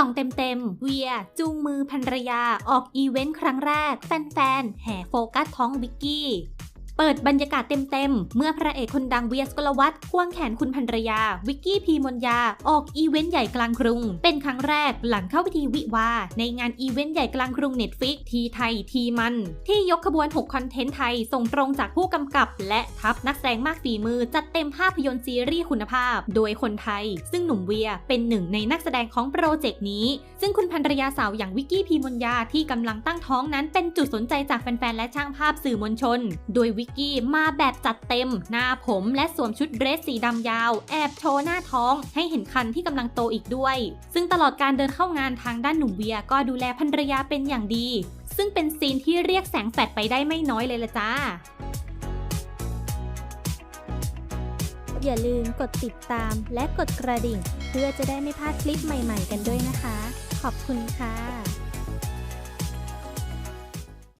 ส่องเต็มๆ เวีย จูงมือภรรยาออกอีเวนต์ครั้งแรก แฟนๆ แห่โฟกัสท้องวิกกี้ เปิดบรรยากาศเต็มๆ เมื่อพระเอกคนดังเวียสกลวัตควงแขนคุณภรรยา วิกกี้พีมนยา ออกอีเวนต์ใหญ่กลางกรุง เป็นครั้งแรกหลังเข้าพิธีวิวา ในงานอีเวนต์ใหญ่กลางกรุงเน็ตฟิกทีไทยทีมัน ที่ยกขบวน 6 คอนเทนต์ไทย ส่งตรงจากผู้กำกับ และทัพนักแสดงมากฝีมือ จัดเต็มภาพยนตร์ซีรีส์คุณภาพ โดยคนไทย ซึ่งหนุ่มเวียเป็นหนึ่งในนักแสดงของโปรเจกต์นี้ ซึ่งคุณภรรยาสาวอย่างวิกกี้พีมนยาที่กำลังตั้งท้องนั้นเป็นจุดสนใจจากแฟนๆและช่างภาพสื่อมวลชน โดยวิกกี้มาแบบจัดเต็ม หน้าผมและสวมชุดเดรสสีดำยาว แอบโชว์หน้าท้อง ให้เห็นคันที่กำลังโตอีกด้วย ซึ่งตลอดการเดินเข้างานทางด้านหนุ่มเวียก็ดูแลภรรยาเป็นอย่างดี ซึ่งเป็นซีนที่เรียกแสงแฟดไปได้ไม่น้อยเลยละจ้าอย่าลืมกดติดตามและกดกระดิ่ง เพื่อจะได้ไม่พลาดคลิปใหม่ๆกันด้วยนะคะ ขอบคุณค่ะ